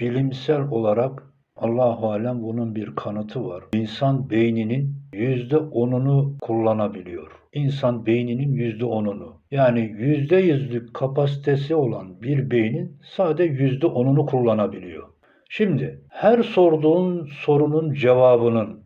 Bilimsel olarak Allahu alem bunun bir kanıtı var. İnsan beyninin yüzde onunu kullanabiliyor. İnsan beyninin yüzde onunu. Yani yüzde yüzlük kapasitesi olan bir beynin sadece yüzde onunu kullanabiliyor. Şimdi her sorduğun sorunun cevabının,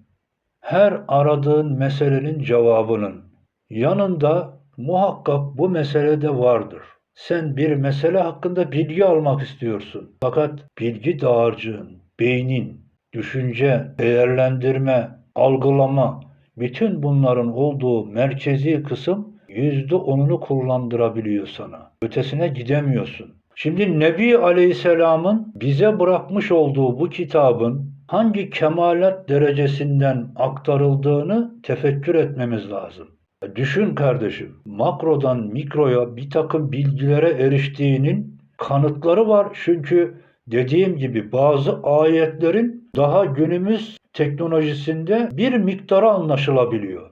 her aradığın meselenin cevabının yanında muhakkak bu mesele de vardır. Sen bir mesele hakkında bilgi almak istiyorsun. Fakat bilgi dağarcığın, beynin, düşünce, değerlendirme, algılama, bütün bunların olduğu merkezi kısım yüzde onunu kullandırabiliyor sana. Ötesine gidemiyorsun. Şimdi Nebi Aleyhisselam'ın bize bırakmış olduğu bu kitabın hangi kemalat derecesinden aktarıldığını tefekkür etmemiz lazım. Düşün kardeşim, makrodan mikroya bir takım bilgilere eriştiğinin kanıtları var. Çünkü dediğim gibi bazı ayetlerin daha günümüz teknolojisinde bir miktarı anlaşılabiliyor.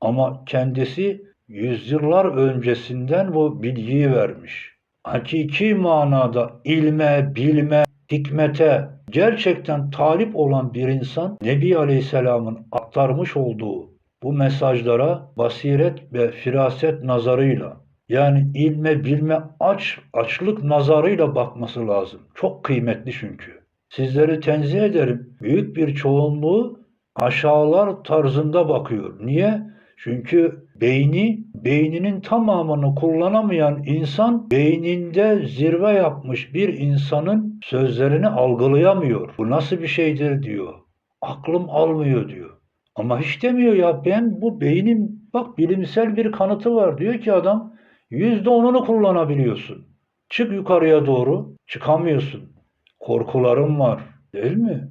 Ama kendisi yüzyıllar öncesinden bu bilgiyi vermiş. Hakiki manada ilme, bilme, hikmete gerçekten talip olan bir insan Nebi Aleyhisselam'ın aktarmış olduğu bu mesajlara basiret ve firaset nazarıyla yani ilme bilme aç açlık nazarıyla bakması lazım. Çok kıymetli çünkü. Sizleri tenzih ederim. Büyük bir çoğunluğu aşağılar tarzında bakıyor. Niye? Çünkü beyni, beyninin tamamını kullanamayan insan beyninde zirve yapmış bir insanın sözlerini algılayamıyor. Bu nasıl bir şeydir diyor. Aklım almıyor diyor. Ama hiç demiyor ya ben bu beynim bak bilimsel bir kanıtı var diyor ki adam yüzde onunu kullanabiliyorsun. Çık yukarıya doğru çıkamıyorsun. Korkularım var değil mi?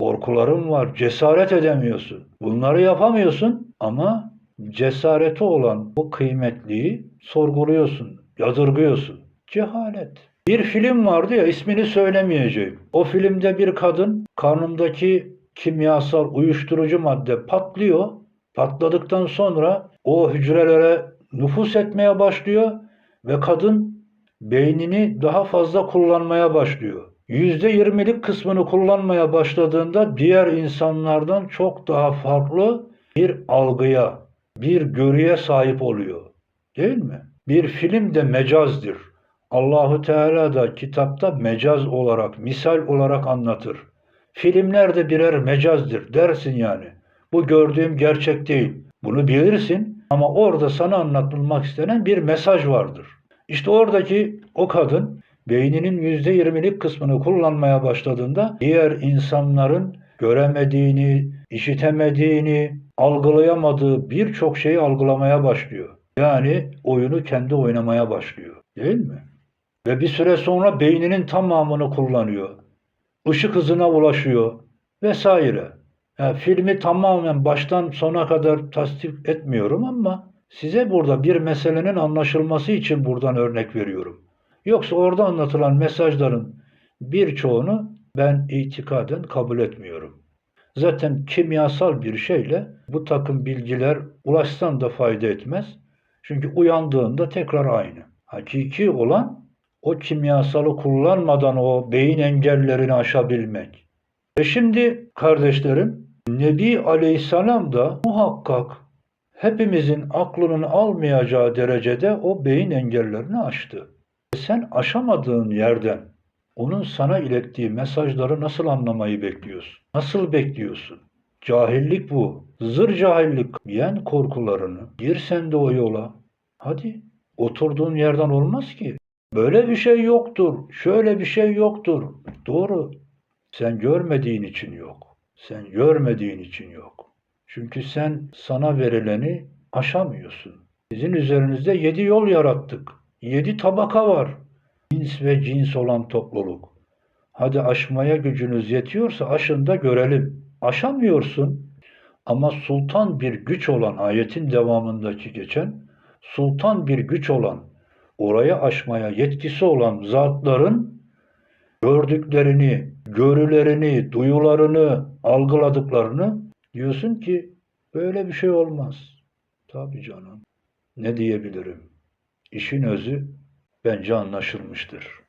Korkularım var cesaret edemiyorsun. Bunları yapamıyorsun ama cesareti olan bu kıymetliyi sorguluyorsun, yadırgıyorsun. Cehalet. Bir film vardı ya ismini söylemeyeceğim. O filmde bir kadın karnındaki kimyasal uyuşturucu madde patlıyor. Patladıktan sonra o hücrelere nüfus etmeye başlıyor ve kadın beynini daha fazla kullanmaya başlıyor. %20'lik kısmını kullanmaya başladığında diğer insanlardan çok daha farklı bir algıya, bir görüye sahip oluyor. Değil mi? Bir film de mecazdır. Allahu Teala da kitapta mecaz olarak, misal olarak anlatır. Filmler de birer mecazdır dersin yani. Bu gördüğüm gerçek değil. Bunu bilirsin ama orada sana anlatılmak istenen bir mesaj vardır. İşte oradaki o kadın beyninin yüzde yirmilik kısmını kullanmaya başladığında diğer insanların göremediğini, işitemediğini, algılayamadığı birçok şeyi algılamaya başlıyor. Yani oyunu kendi oynamaya başlıyor. Değil mi? Ve bir süre sonra beyninin tamamını kullanıyor. Işık hızına ulaşıyor vesaire. Yani filmi tamamen baştan sona kadar tasdik etmiyorum ama size burada bir meselenin anlaşılması için buradan örnek veriyorum. Yoksa orada anlatılan mesajların birçoğunu ben itikaden kabul etmiyorum. Zaten kimyasal bir şeyle bu takım bilgiler ulaşsan da fayda etmez. Çünkü uyandığında tekrar aynı. Hakiki olan o kimyasalı kullanmadan o beyin engellerini aşabilmek. Ve şimdi kardeşlerim Nebi Aleyhisselam da muhakkak hepimizin aklının almayacağı derecede o beyin engellerini aştı. Sen aşamadığın yerden onun sana ilettiği mesajları nasıl anlamayı bekliyorsun? Nasıl bekliyorsun? Cahillik bu. Zır cahillik. Yen korkularını. Gir sen de o yola. Hadi. Oturduğun yerden olmaz ki. Böyle bir şey yoktur. Şöyle bir şey yoktur. Doğru. Sen görmediğin için yok. Sen görmediğin için yok. Çünkü sen sana verileni aşamıyorsun. Sizin üzerinizde yedi yol yarattık. Yedi tabaka var. Cins ve cins olan topluluk. Hadi aşmaya gücünüz yetiyorsa aşın da görelim. Aşamıyorsun. Ama sultan bir güç olan ayetin devamındaki geçen sultan bir güç olan oraya aşmaya yetkisi olan zatların gördüklerini, görülerini, duyularını, algıladıklarını diyorsun ki böyle bir şey olmaz. Tabii canım. Ne diyebilirim? İşin özü bence anlaşılmıştır.